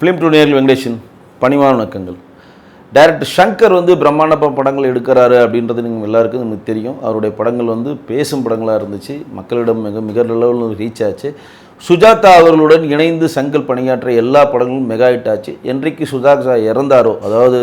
Film two நேரில் வெங்கடேஷன் பணிவான வணக்கங்கள். டைரக்டர் ஷங்கர் வந்து பிரம்மாண்ட படங்கள் எடுக்கிறாரு அப்படின்றது நீங்கள் எல்லாருக்கும் நமக்கு தெரியும். அவருடைய படங்கள் வந்து பேசும் படங்களாக இருந்துச்சு. மக்களிடம் மிக மிக லெவலில் ரீச் ஆச்சு. சுஜாதா அவர்களுடன் இணைந்து சங்கல் பணியாற்றிய எல்லா படங்களும் மெகா ஹிட் ஆச்சு. என்றைக்கு சுஜாதா இறந்தாரோ அதாவது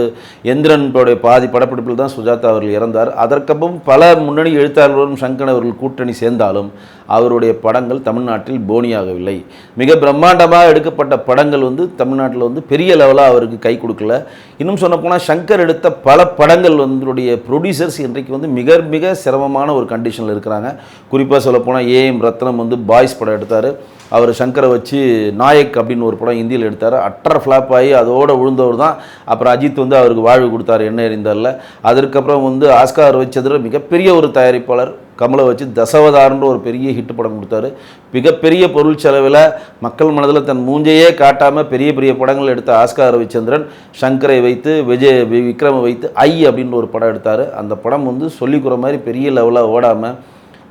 எந்திரனுடைய பாதி படப்பிடிப்பில் தான் சுஜாதா அவர்கள் இறந்தார். அதற்கப்புறம் பல முன்னணி எழுத்தாளர்களும் சங்கர் அவர்கள் கூட்டணி சேர்ந்தாலும் அவருடைய படங்கள் தமிழ்நாட்டில் போனியாகவில்லை. மிக பிரம்மாண்டமாக எடுக்கப்பட்ட படங்கள் வந்து தமிழ்நாட்டில் வந்து பெரிய லெவலாக அவருக்கு கை கொடுக்கல. இன்னும் சொல்லப்போனால் சங்கர் எடுத்த பல படங்கள் வந்துடைய ப்ரொடியூசர்ஸ் இன்றைக்கு வந்து மிக மிக சிரமமான ஒரு கண்டிஷனில் இருக்கிறாங்க. குறிப்பாக சொல்லப்போனால் ஏஎம் ரத்னம் வந்து பாய்ஸ் படம் எடுத்தார். அவர் சங்கரை வச்சு நாயக் அப்படின்னு ஒரு படம் இந்தியில் எடுத்தார். அட்டர் ஃப்ளாப் ஆகி அதோடு விழுந்தவர் தான். அப்புறம் அஜித் வந்து அவருக்கு வாழ்வு கொடுத்தாரு என்ன எறிந்தாரில். அதற்கப்புறம் வந்து ஆஸ்கார் வச்சதில் மிகப்பெரிய ஒரு தயாரிப்பாளர் கமலை வச்சு தசவதாரன்ற ஒரு பெரிய ஹிட் படம் கொடுத்தாரு. மிகப்பெரிய பொருள் செலவில் மக்கள் மனதில் தன் மூஞ்சையே காட்டாமல் பெரிய பெரிய படங்கள் எடுத்த ஆஸ்கார் ரவிச்சந்திரன் சங்கரை வைத்து விஜய் விக்ரமை வைத்து ஐ அப்படின்ற ஒரு படம் எடுத்தார். அந்த படம் வந்து சொல்லிக்கிற மாதிரி பெரிய லெவலாக ஓடாமல்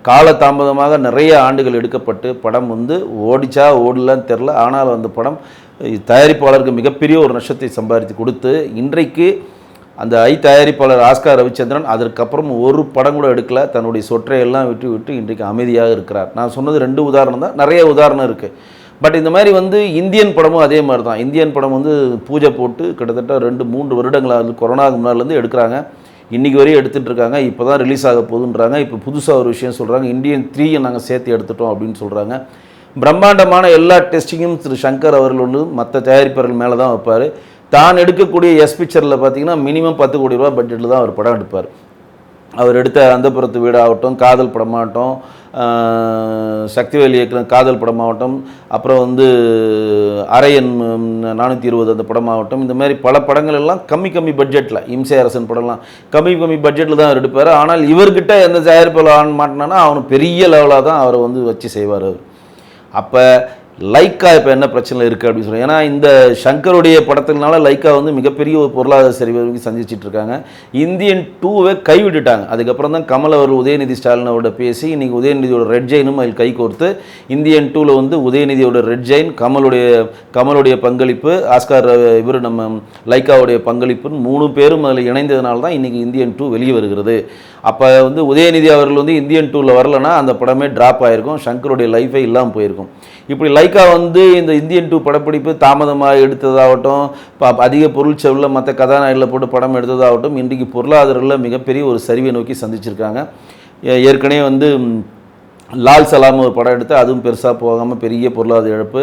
காலதாமதமாக நிறைய ஆண்டுகள் எடுக்கப்பட்டு படம் வந்து ஓடிச்சா ஓடலன்னு தெரில ஆனால் அந்த படம் தயாரிப்பாளருக்கு மிகப்பெரிய ஒரு நஷ்டத்தை சம்பாதித்து கொடுத்து இன்றைக்கு அந்த ஐ தயாரிப்பாளர் ஆஸ்கார் ரவிச்சந்திரன் அதற்கப்புறம் ஒரு படம் கூட எடுக்கல. தன்னுடைய சொற்றையெல்லாம் விட்டு விட்டு இன்றைக்கு அமைதியாக இருக்கிறார். நான் சொன்னது ரெண்டு உதாரணம் தான். நிறைய உதாரணம் இருக்குது பட் இந்த மாதிரி வந்து இந்தியன் படமும் அதே மாதிரி தான். இந்தியன் படம் வந்து பூஜை போட்டு கிட்டத்தட்ட ரெண்டு மூன்று வருடங்களாக கொரோனாவுக்கு முன்னாடிலேருந்து எடுக்கிறாங்க. இன்றைக்கி வரையும் எடுத்துகிட்டு இருக்காங்க. இப்போ தான் ரிலீஸ் ஆக போகுதுன்றாங்க. இப்போ புதுசாக ஒரு விஷயம் சொல்கிறாங்க இந்தியன் த்ரீயை நாங்கள் சேர்த்து எடுத்துட்டோம் அப்படின்னு சொல்கிறாங்க பிரம்மாண்டமான எல்லா டெஸ்டிங்கும் திரு சங்கர் அவர்கள் வந்து மற்ற தயாரிப்பாளர்கள் மேலே தான் வைப்பார். தான் எடுக்கக்கூடிய எஸ் பிக்சரில் பார்த்தீங்கன்னா மினிமம் பத்து கோடி ரூபா பட்ஜெட்டில் தான் அவர் படம் எடுப்பார். அவர் எடுத்த அந்தப்புறத்து வீடாகட்டும் காதல் படமாகட்டும் சக்திவேல் இயக்கின காதல் படமாகட்டும் அப்புறம் வந்து அரையன் நானூற்றி இருபது அந்த படமாகட்டும் இந்த மாதிரி பல படங்கள் எல்லாம் கம்மி கம்மி பட்ஜெட்டில் இம்சை அரசன் படம்லாம் கம்மி கம்மி பட்ஜெட்டில் தான் அவர் எடுப்பார். ஆனால் இவர்கிட்ட எந்த தயாரிப்பில் ஆன் மாட்டினானா அவனு பெரிய லெவலாக தான் அவரை வந்து வச்சு செய்வார் அவர். அப்போ லைக்கா இப்போ என்ன பிரச்சனை இருக்குது அப்படின்னு சொல்லி ஏன்னா இந்த சங்கருடைய படத்தினால லைக்கா வந்து மிகப்பெரிய ஒரு பொருளாதார சரிவு சந்திச்சுட்டு சந்திச்சிட்டு இருக்காங்க. இந்தியன் டூவை கைவிட்டுட்டாங்க. அதுக்கப்புறம் தான் கமல் அவர் உதயநிதி ஸ்டாலின் அவரோட பேசி இன்றைக்கி உதயநிதியோட ரெட் ஜெயினும் அதில் கை கோர்த்து இந்தியன் டூவில் வந்து உதயநிதியோட ரெட் ஜெயின் கமலுடைய கமலுடைய பங்களிப்பு ஆஸ்கார் இவர் நம்ம லைக்காவுடைய பங்களிப்புன்னு மூணு பேரும் அதில் இணைந்ததுனால தான் இன்றைக்கி இந்தியன் டூ வெளியே வருகிறது. அப்போ வந்து உதயநிதி அவர்கள் வந்து இந்தியன் டூவில் வரலன்னா அந்த படமே ட்ராப் ஆகிருக்கும் சங்கருடைய லைஃபே இல்லாமல் போயிருக்கும். இப்படி லைஃப் லைக்கா வந்து இந்த இந்தியன் டூ படப்பிடிப்பு தாமதமாக எடுத்ததாகட்டும் இப்போ அதிக பொருள் செலவில் மற்ற கதாநாயகில் போட்டு படம் எடுத்ததாகட்டும் இன்றைக்கு பொருளாதாரத்தில் மிகப்பெரிய ஒரு சரிவை நோக்கி சந்திச்சிருக்காங்க. ஏற்கனவே வந்து லால் சலாம் ஒரு படம் எடுத்து அதுவும் பெருசாக போகாமல் பெரிய பொருளாதார இழப்பு.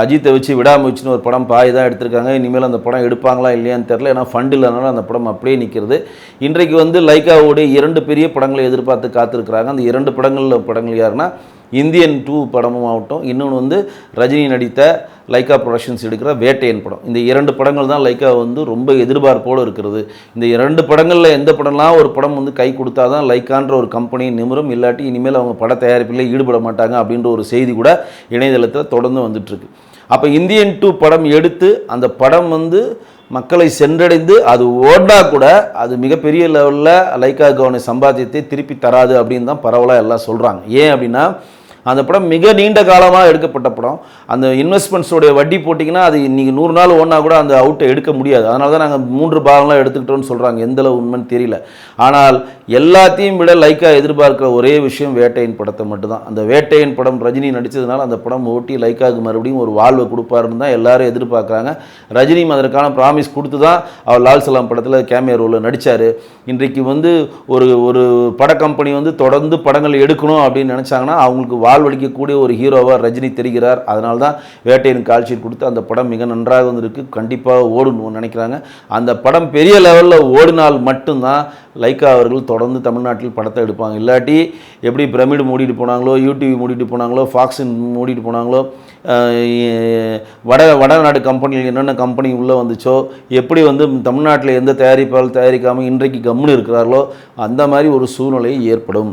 அஜித்தை வச்சு விடாமுயற்சின்னு ஒரு படம் பாய் தான் எடுத்திருக்காங்க. இனிமேல் அந்த படம் எடுப்பாங்களா இல்லையான்னு தெரில ஏன்னா ஃபண்ட் இல்லைனால அந்த படம் அப்படியே நிற்கிறது இன்றைக்கு வந்து லைக்காவுடைய இரண்டு பெரிய படங்களை எதிர்பார்த்து காத்திருக்கிறாங்க. அந்த இரண்டு படங்களில் படங்கள் யாருன்னா இந்தியன் டூ படமும் ஆகட்டும். இன்னொன்று வந்து ரஜினி நடித்த லைக்கா ப்ரொடக்ஷன்ஸ் எடுக்கிற வேட்டையன் படம். இந்த இரண்டு படங்கள் தான் லைக்கா வந்து ரொம்ப எதிர்பார்ப்போடு இருக்கிறது. இந்த இரண்டு படங்களில் எந்த படம்லாம் ஒரு படம் வந்து கை கொடுத்தா தான் லைக்கான்ற ஒரு கம்பெனி நிமிரும் இல்லாட்டி இனிமேல் அவங்க பட தயாரிப்பில் ஈடுபட மாட்டாங்க அப்படின்ற ஒரு செய்தி கூட இணையதளத்தில் தொடர்ந்து வந்துட்டுருக்கு. அப்போ இந்தியன் டூ படம் எடுத்து அந்த படம் வந்து மக்களை சென்றடைந்து அது ஓடினா கூட அது மிகப்பெரிய லெவலில் லைக்கா கவன சம்பாத்தியத்தை திருப்பி தராது அப்படின்னு தான் பரவலாக எல்லாம் சொல்கிறாங்க ஏன் அப்படின்னா அந்த படம் மிக நீண்ட காலமாக எடுக்கப்பட்ட படம். அந்த இன்வெஸ்ட்மெண்ட்ஸோடைய வட்டி போட்டிங்கன்னா அது இன்றைக்கி நூறு நாள் ஒன்றா கூட அந்த அவுட்டை எடுக்க முடியாது. அதனால தான் நாங்கள் மூன்று பாகம்லாம் எடுத்துக்கிட்டோம்னு சொல்கிறாங்க எந்தளவு உண்மைன்னு தெரியல. ஆனால் எல்லாத்தையும் விட லைக்கா எதிர்பார்க்கிற ஒரே விஷயம் வேட்டையின் படத்தை மட்டும்தான். அந்த வேட்டையின் படம் ரஜினி நடித்ததுனால அந்த படம் ஓட்டி லைக்காவுக்கு மறுபடியும் ஒரு வாழ்வை கொடுப்பாருன்னு தான் எல்லாரும் எதிர்பார்க்குறாங்க. ரஜினியும் அதற்கான ப்ராமிஸ் கொடுத்து தான் அவர் லால் சலாம் படத்தில் கேமியா ரோலில் நடித்தார் இன்றைக்கு வந்து ஒரு ஒரு பட கம்பெனி வந்து தொடர்ந்து படங்கள் எடுக்கணும் அப்படின்னு நினச்சாங்கன்னா அவங்களுக்கு வாழ்வழிக்கக்கூடிய ஒரு ஹீரோவாக ரஜினி தெரிகிறார். அதனால தான் வேட்டையின் கால் கொடுத்து அந்த படம் மிக நன்றாக வந்திருக்கு. கண்டிப்பாக ஓடணும்னு நினைக்கிறாங்க. அந்த படம் பெரிய லெவலில் ஓடினால் மட்டும்தான் லைக்கா அவர்கள் தொடர்ந்து தமிழ்நாட்டில் படத்தை எடுப்பாங்க. இல்லாட்டி எப்படி பிரமிடு மூடிட்டு போனாங்களோ யூடிவி மூடிட்டு போனாங்களோ ஃபாக்ஸின் மூடிட்டு போனாங்களோ வட வடநாடு கம்பெனியில் என்னென்ன கம்பெனி உள்ளே வந்துச்சோ எப்படி வந்து தமிழ்நாட்டில் எந்த தயாரிப்பால் தயாரிக்காமல் இன்றைக்கு கம்முன்னு இருக்கிறார்களோ அந்த மாதிரி ஒரு சூழ்நிலை ஏற்படும்.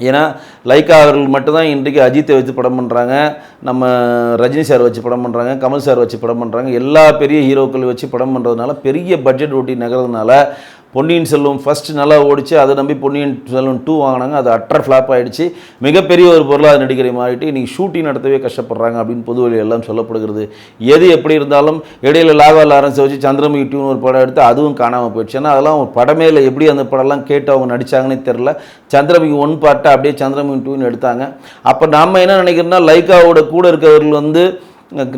ஏன்னா லைக்கா அவர்கள் மட்டும்தான் இன்றைக்கு அஜித்தை வச்சு படம் பண்ணுறாங்க நம்ம ரஜினி சார் வச்சு படம் பண்ணுறாங்க கமல் சார் வச்சு படம் பண்ணுறாங்க எல்லா பெரிய ஹீரோக்கள் வச்சு படம் பண்ணுறதுனால பெரிய பட்ஜெட் ஓட்டி நகர்றதுனால பொன்னியின் செல்வம் ஃபஸ்ட்டு நல்லா ஓடிச்சு அதை நம்பி பொன்னியின் செல்வம் டூ வாங்கினாங்க. அது அட்டர் ஃப்ளாப் ஆகிடுச்சு மிகப்பெரிய ஒரு பொருளாதார நடிகரை மாறிட்டு இன்றைக்கி ஷூட்டிங் நடத்தவே கஷ்டப்படுறாங்க அப்படின்னு பொது எல்லாம் சொல்லப்படுகிறது. எது எப்படி இருந்தாலும் இடையில லாவா லாரன்ஸை வச்சு சந்திரமுகி டூன்னு ஒரு படம் எடுத்து அதுவும் காணாமல் போயிடுச்சு. ஏன்னா அதெல்லாம் ஒரு படமே இல்லை. எப்படி அந்த படம்லாம் கேட்டு அவங்க நடித்தாங்கன்னே தெரில சந்திரமுகி ஒன் பார்ட்டை அப்படியே சந்திரமுகி டூன்னு எடுத்தாங்க. அப்போ நம்ம என்ன நினைக்கிறோம்னா லைக்காவோட கூட இருக்கவர்கள் வந்து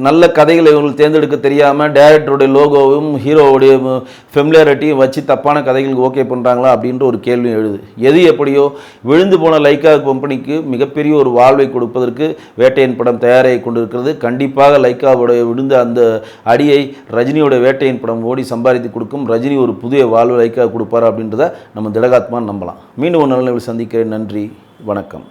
நல்ல கதைகளை இவங்களுக்கு தேர்ந்தெடுக்க தெரியாமல் டேரக்டருடைய லோகோவும் ஹீரோவுடைய ஃபெமிலியாரிட்டியும் வச்சு தப்பான கதைகளுக்கு ஓகே பண்ணுறாங்களா அப்படின்ற ஒரு கேள்வி எழுது. எது எப்படியோ விழுந்து போன லைக்கா கம்பெனிக்கு மிகப்பெரிய ஒரு வாழ்வை கொடுப்பதற்கு வேட்டையன் படம் தயாராகி கொண்டிருக்கிறது. கண்டிப்பாக லைக்காவுடைய விழுந்த அந்த அடியை ரஜினியோட வேட்டையன் படம் ஓடி சம்பாதித்து கொடுக்கும். ரஜினி ஒரு புதிய வாழ்வு லைக்கா கொடுப்பார் அப்படின்றத நம்ம திடகாத்மான்னு நம்பலாம். மீண்டும் ஒரு நல்ல சந்திக்கிறேன். நன்றி. வணக்கம்.